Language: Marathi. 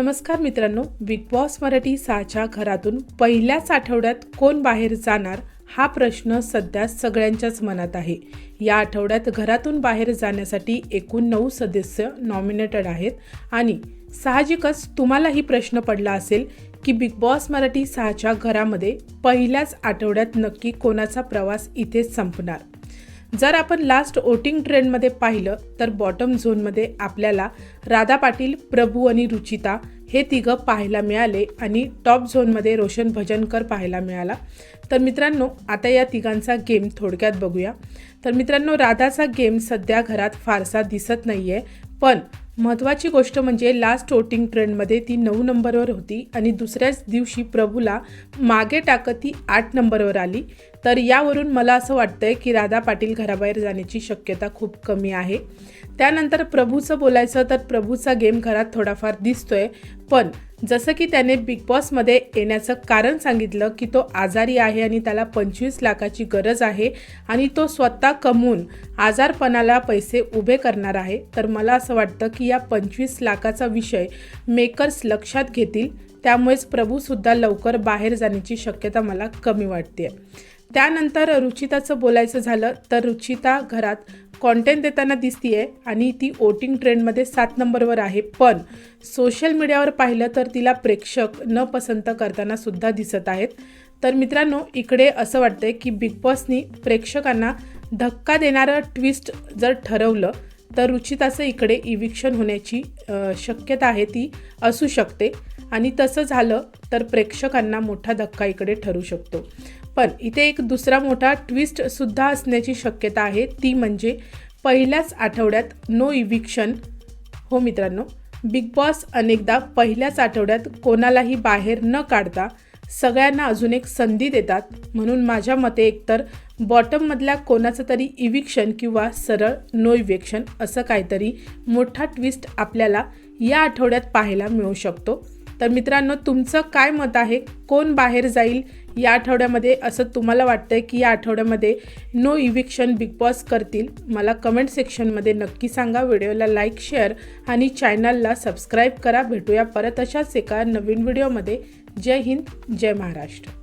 नमस्कार मित्रांनो बिग बॉस मराठी सहाच्या घरातून पहिल्याच आठवड्यात कोण बाहेर जाणार हा प्रश्न सध्या सगळ्यांच्याच मनात आहे. या आठवड्यात घरातून बाहेर जाण्यासाठी एकूण नऊ सदस्य नॉमिनेटेड आहेत आणि साहजिकच तुम्हालाही प्रश्न पडला असेल की बिग बॉस मराठी सहाच्या घरामध्ये पहिल्याच आठवड्यात नक्की कोणाचा प्रवास इथेच संपणार? जर आपण लास्ट वोटिंग ट्रेंडमध्ये पाहिलं तर बॉटम झोनमध्ये आपल्याला राधा पाटील प्रभू आणि रुचिता हे तिघं पाहायला मिळाले आणि टॉप झोनमध्ये रोशन भजनकर पाहायला मिळाला. तर मित्रांनो आता या तिघांचा गेम थोडक्यात बघूया. तर मित्रांनो राधाचा गेम सध्या घरात फारसा दिसत नाही आहे पण महत्त्वाची गोष्ट म्हणजे लास्ट वोटिंग ट्रेंडमध्ये ती नऊ नंबरवर होती आणि दुसऱ्याच दिवशी प्रभूला मागे टाकत ती आठ नंबरवर आली. तर यावरून मला असं वाटतंय की राधा पाटील घराबाहेर जाण्याची शक्यता खूप कमी आहे. त्यानंतर प्रभूचं बोलायचं तर प्रभूचा गेम घरात थोडाफार दिसतोय. पण जसं की त्याने बिग बॉसमध्ये येण्याचं कारण सांगितलं की तो आजारी आहे आणि त्याला पंचवीस लाखाची गरज आहे आणि तो स्वतः कमवून आजारपणाला पैसे उभे करणार आहे. तर मला असं वाटतं की या पंचवीस लाखाचा विषय मेकर्स लक्षात घेतील. त्यामुळेच प्रभूसुद्धा लवकर बाहेर जाण्याची शक्यता मला कमी वाटते त्यानंतर रुचिताचं बोलायचं झालं तर रुचिता घरात कॉन्टेंट देताना दिसतीये आणि ती वोटिंग ट्रेंडमध्ये सात नंबरवर आहे. पण सोशल मीडियावर पाहिलं तर तिला प्रेक्षक न पसंत करताना सुद्धा दिसत आहेत. तर मित्रांनो इकडे असं वाटतंय की बिग बॉसनी प्रेक्षकांना धक्का देणारं ट्विस्ट जर ठरवलं तर रुचिताचं इकडे इविक्शन होण्याची शक्यता आहे ती असू शकते. आणि तसं झालं तर प्रेक्षकांना मोठा धक्का इकडे ठरू शकतो. पण इथे एक दुसरा मोठा ट्विस्टसुद्धा असण्याची शक्यता आहे. ती म्हणजे पहिल्याच आठवड्यात नो इविक्शन हो मित्रांनो बिग बॉस अनेकदा पहिल्याच आठवड्यात कोणालाही बाहेर न काढता सगळ्यांना अजून एक संधी देतात. म्हणून माझ्या मते एकतर बॉटममधल्या कोणाचं तरी इविक्शन किंवा सरळ नो असं काहीतरी मोठा ट्विस्ट आपल्याला या आठवड्यात पाहायला मिळू शकतो. तर मित्रांनो तुमचं काय मत आहे? कोण बाहेर जाईल या आठवड्यामध्ये? असं तुम्हाला वाटतंय की या आठवड्यामध्ये नो इव्हिक्शन बिग बॉस करतील? मला कमेंट सेक्शनमध्ये नक्की सांगा. व्हिडिओला लाईक शेअर आणि चॅनलला सबस्क्राईब करा. भेटूया परत अशाच एका नवीन व्हिडिओमध्ये जय हिंद जय महाराष्ट्र.